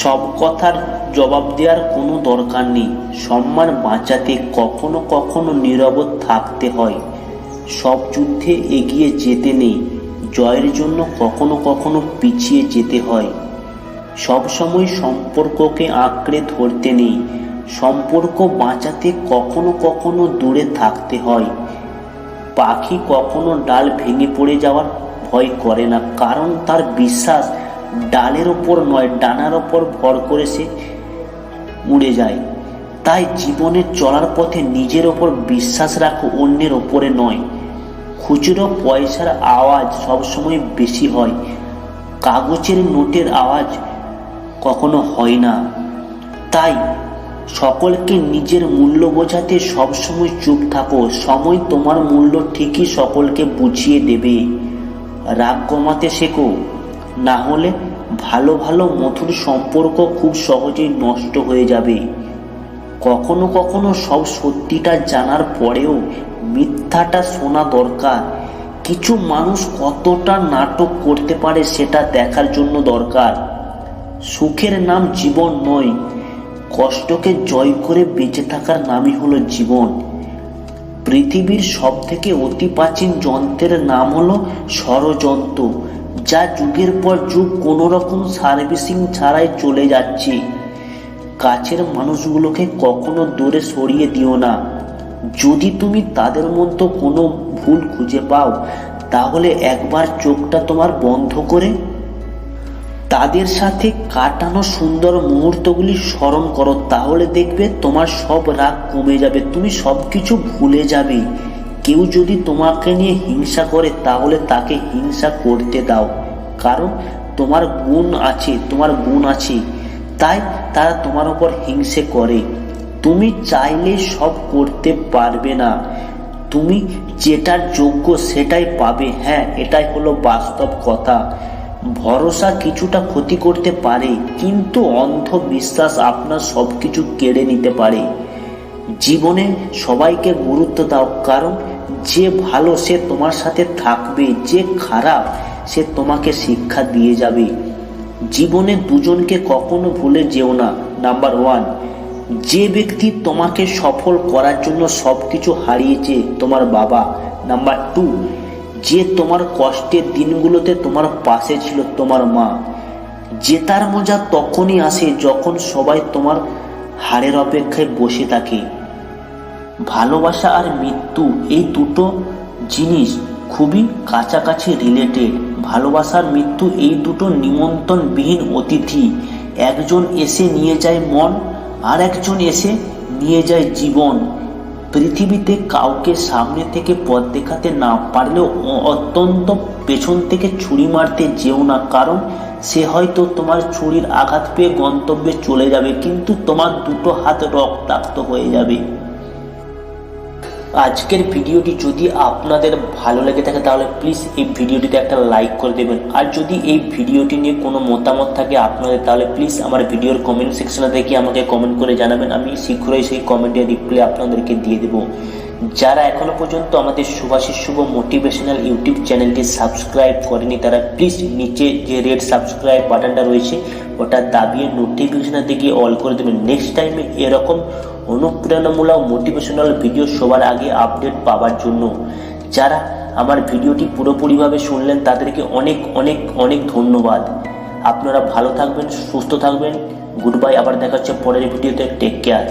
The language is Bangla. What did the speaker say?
সব কথার জবাব দেওয়ার কোনো দরকার নেই। সম্মান বাঁচাতে কখনো কখনো নীরব থাকতে হয়। সব যুদ্ধে এগিয়ে যেতে নেই, জয়ের জন্য কখনো কখনো পিছিয়ে যেতে হয়। সব সময় সম্পর্ককে আঁকড়ে ধরতে নেই, সম্পর্ক বাঁচাতে কখনো কখনো দূরে থাকতে হয়। পাখি কখনো ডাল ভেঙে পড়ে যাওয়ার ভয় করে না, কারণ তার বিশ্বাস ডালের ওপর নয়, ডানার ওপর ভর করে সে উড়ে যায়। তাই জীবনে চলার পথে নিজের ওপর বিশ্বাস রাখো, অন্যের ওপরে নয়। খুচরো পয়সার আওয়াজ সবসময় বেশি হয়। কাগজের নোটের আওয়াজ কখনো হয় না। তাই সকলকে নিজের মূল্য বোঝাতে সবসময় চুপ থাকো। সময় তোমার মূল্য ঠিকই সকলকে বুঝিয়ে দেবে। রাগ কমাতে শেখো। না হলে ভালো ভালো মধুর সম্পর্ক খুব সহজেই নষ্ট হয়ে যাবে। কখনো কখনো সব সত্যিটা জানার পরেও মিথ্যাটা শোনা দরকার। কিছু মানুষ কতটা নাটক করতে পারে সেটা দেখার জন্য দরকার। সুখের নাম জীবন নয়, কষ্টকে জয় করে বেঁচে থাকার নামই হলো জীবন। পৃথিবীর সব থেকে অতি প্রাচীন যন্ত্রের নাম হলো ষড়যন্ত্র। যা যুগের পর যুগ কোনো রকম সার্ভিসিং ছাড়াই চলে যাচ্ছে। কাছের মানুষগুলোকে কখনো দূরে সরিয়ে দিও না। যদি তুমি তাদের মধ্যে কোনো ভুল খুঁজে পাও, তাহলে একবার চোখটা তোমার বন্ধ করে তাদের সাথে কাটানো সুন্দর মুহূর্তগুলি স্মরণ করো, তাহলে দেখবে তোমার সব রাগ কমে যাবে, তুমি সব কিছু ভুলে যাবে। কেউ যদি তোমাকে নিয়ে হিংসা করে, তাহলে তাকে হিংসা করতে দাও। কারণ তোমার গুণ আছে, তোমার গুণ আছে। তাই তারা তোমার উপর হিংসে করে। তুমি চাইলে সব করতে পারবে না। তুমি যেটার যোগ্য সেটাই পাবে। হ্যাঁ এটাই হলো বাস্তব কথা। ভরসা কিছুটা ক্ষতি করতে পারে, কিন্তু অন্ধবিশ্বাস আপনার সব কিছু কেড়ে নিতে পারে। জীবনে সবাইকে গুরুত্ব দাও, কারণ যে ভালো সে তোমার সাথে থাকবে, যে খারাপ সে তোমাকে শিক্ষা দিয়ে যাবে। জীবনে দুজনকে কখনো ভুলে যেও না। নাম্বার ওয়ান যে ব্যক্তি তোমাকে সফল করার জন্য সব কিছু হারিয়েছে তোমার বাবা। নাম্বার টু যে তোমার কষ্টের দিনগুলোতে তোমার পাশে ছিল তোমার মা। জেতার মজা তখনই আসে যখন সবাই তোমার হারের অপেক্ষায় বসে থাকে। ভালোবাসা আর মৃত্যু এই দুটো জিনিস খুবই কাছাকাছি রিলেটেড ভালোবাসার মৃত্যু এই দুটো নিমন্ত্রণবিহীন অতিথি। একজন এসে নিয়ে যায় মন, আর একজন এসে নিয়ে যায় জীবন। পৃথিবীতে কাউকে সামনে থেকে পথ দেখাতে না পারলেও অত্যন্ত পেছন থেকে ছুরি মারতে যেও না, কারণ সে হয়তো তোমার ছুরির আঘাত পেয়ে গন্তব্যে চলে যাবে, কিন্তু তোমার দুটো হাত রক্তাক্ত হয়ে যাবে। আজকের ভিডিওটি যদি আপনাদের ভালো লেগে থাকে, তাহলে প্লিজ এই ভিডিওটিতে একটা লাইক করে দেবেন। আর যদি এই ভিডিওটি নিয়ে কোনো মতামত থাকে আপনাদের, তাহলে প্লিজ আমার ভিডিওর কমেন্ট সেকশনে দেখে আমাকে কমেন্ট করে জানাবেন। আমি শীঘ্রই সেই কমেন্টের রিপ্লাই আপনাদেরকে দিয়ে দেবো। যারা এখনও পর্যন্ত আমাদের সুভাষিস শুভ মোটিভেশনাল ইউটিউব চ্যানেলটি সাবস্ক্রাইব করেনি, তারা প্লিজ নিচে যে রেড সাবস্ক্রাইব বাটনটা রয়েছে, ওটা দাবিয়ে নোটিফিকেশনের দিকে অল করে দেবেন। নেক্সট টাইমে এরকম অনুপ্রেরণামূলক মোটিভেশনাল ভিডিও সবার আগে আপডেট পাওয়ার জন্য। যারা আমার ভিডিওটি পুরোপুরিভাবে শুনলেন, তাদেরকে অনেক অনেক অনেক ধন্যবাদ। আপনারা ভালো থাকবেন, সুস্থ থাকবেন। গুড বাই আবার দেখা হচ্ছে পরের ভিডিওতে। Take care